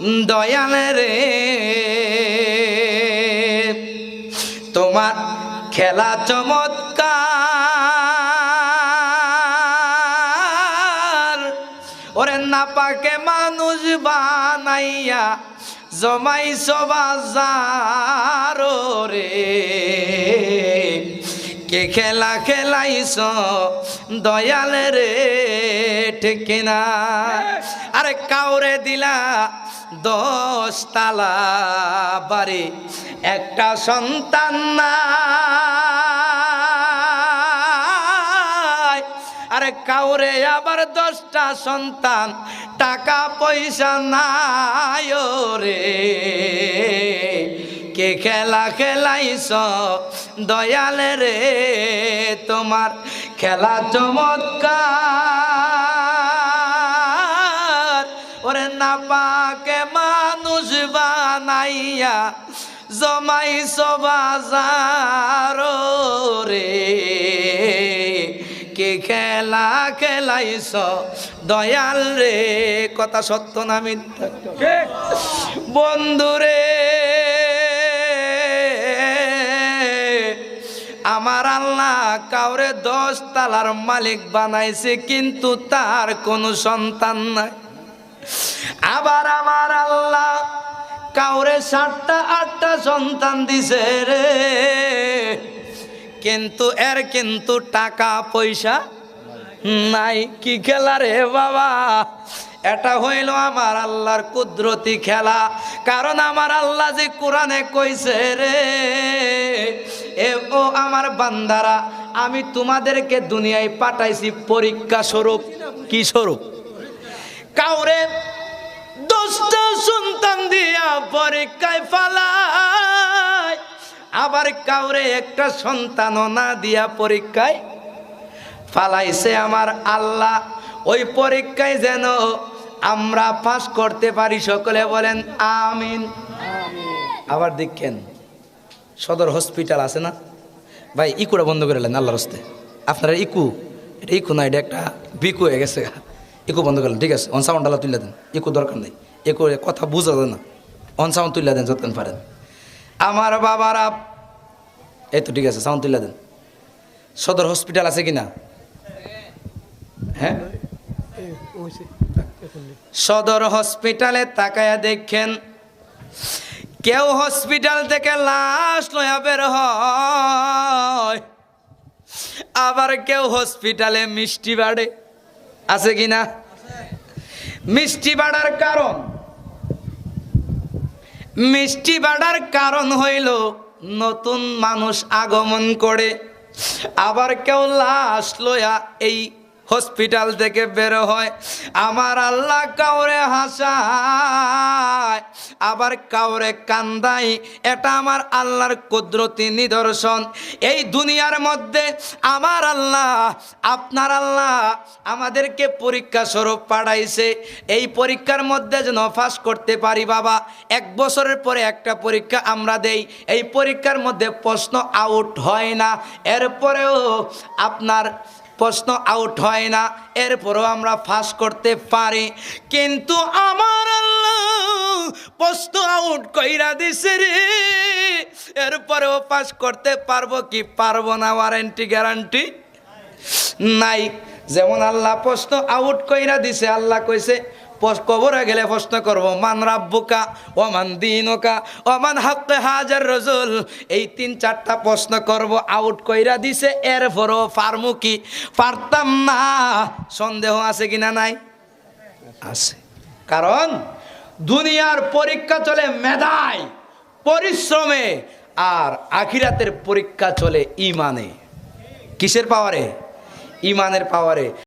দয়াল রে। তোমার খেলা চমৎকার। ওরে না পাকে মানুষ বানাইয়া জমাই সবাজার রে। কে খেলা খেলাইছ? দয়াল রে, ঠিক না আরে কাউরে দিলা দশ তালা বাড়ি, একটা সন্তান না আরে কাউরে আবার দশটা সন্তান, টাকা পয়সা নাই রে কে খেলা খেলাইছ? দয়াল রে তোমার খেলা চমৎকার। ওরে না পাকে মানুষ বানাইয়া জমাই সবাজার রে। কে খেলা খেলাইছ? দয়াল রে কথা সত্য না মিথ্যা? বন্ধুরে আমার আল্লাহ কাউরে দশ তালার মালিক বানাইছে, কিন্তু তার কোনো সন্তান নাই। আবার আমার আল্লাহ কাউরে সাতটা, আটটা সন্তান দিছে রে। কিন্তু এর কিন্তু টাকা পয়সা নাই। কি খেলা রে বাবা? এটা হইল আমার আল্লাহর কুদরতি খেলা। কারণ আমার আল্লাহ যে কোরআনে কইছে রে এ ও আমার বান্দারা, আমি তোমাদেরকে দুনিয়ায় পাঠাইছি পরীক্ষা স্বরূপ। কি স্বরূপ? কাউরে দশটা সন্তান দিয়া পরীক্ষায় ফালায় আবার কাউরে একটা সন্তানও না দিয়া পরীক্ষায় ফালাইছে আমার আল্লাহ। ওই পরীক্ষায় যেন আমরা পাশ করতে পারি, সকলে বলেন, আমিন। আবার দেখেন সদর হসপিটাল আছে না? ভাই, ইকুটা বন্ধ করে নেন আল্লাহর হস্তে আপনারা ইকু, এটা ইকু না, এটা একটা বিকু হয়ে গেছে। ইকু বন্ধ করলেন ঠিক আছে? অন সাউন্ড আল্লাহ তুলে দেন। ইকু দরকার নেই। ইকু কথা বুঝা যায় না। অন সাউন্ড তুলে দেন, যতক্ষণ পারেন। আমার বাবারা এই তো ঠিক আছে সাউন্ড তুলে দেন। সদর হসপিটাল আছে কি না হ্যাঁ? সদর হসপিটালে তাকায়া দেখেন। কেউ হসপিটাল থেকে লাশ লয়া বের হয়। আবার কেউ হসপিটালে মিষ্টি বাড়ে। আছে কি না? মিষ্টি বাড়ার কারণ। মিষ্টি বাড়ার কারণ হইল নতুন মানুষ আগমন করে। আবার কেউ লাশ লয়া এই হসপিটাল থেকে বের হয়। আমার আল্লাহ কাউরে হাসায়, আবার কাউরে কান্দাই এটা আমার আল্লাহর কুদরতি নিদর্শন। এই দুনিয়ার মধ্যে আমার আল্লাহ, আপনার আল্লাহ আমাদেরকে পরীক্ষা স্বরূপ পাঠাইছে। এই পরীক্ষার মধ্যে যেন পাস করতে পারি বাবা, এক বছরের পরে একটা পরীক্ষা আমরা দেই। এই পরীক্ষার মধ্যে প্রশ্ন আউট হয় না। এরপরেও আপনার প্রশ্ন আউট হয় না। এরপরও আমরা ফাঁস করতে পারি। কিন্তু আমার আল্লাহ প্রশ্ন আউট কইরা দিছে রে। এরপরেও পাস করতে পারব কি পারব না ওয়ারেন্টি গ্যারান্টি নাই। যেমন আল্লাহ প্রশ্ন আউট কইরা দিছে, আল্লাহ কইছে কবরে গেলে প্রশ্ন করব, মান রাব্বুকা ও মান দিনকা ও মান হাক্কে হাজার রজুল? এই তিন চারটা প্রশ্ন করব, আউট কইরা দিছে এর এরপরও পারমু কি? পারতাম না। সন্দেহ আছে কিনা নাই? আছে। কারণ দুনিয়ার পরীক্ষা চলে মেধায়, পরিশ্রমে, আর আখিরাতের পরীক্ষা চলে ইমানে। কিসের পাওয়ারে? ইমানের পাওয়ারে।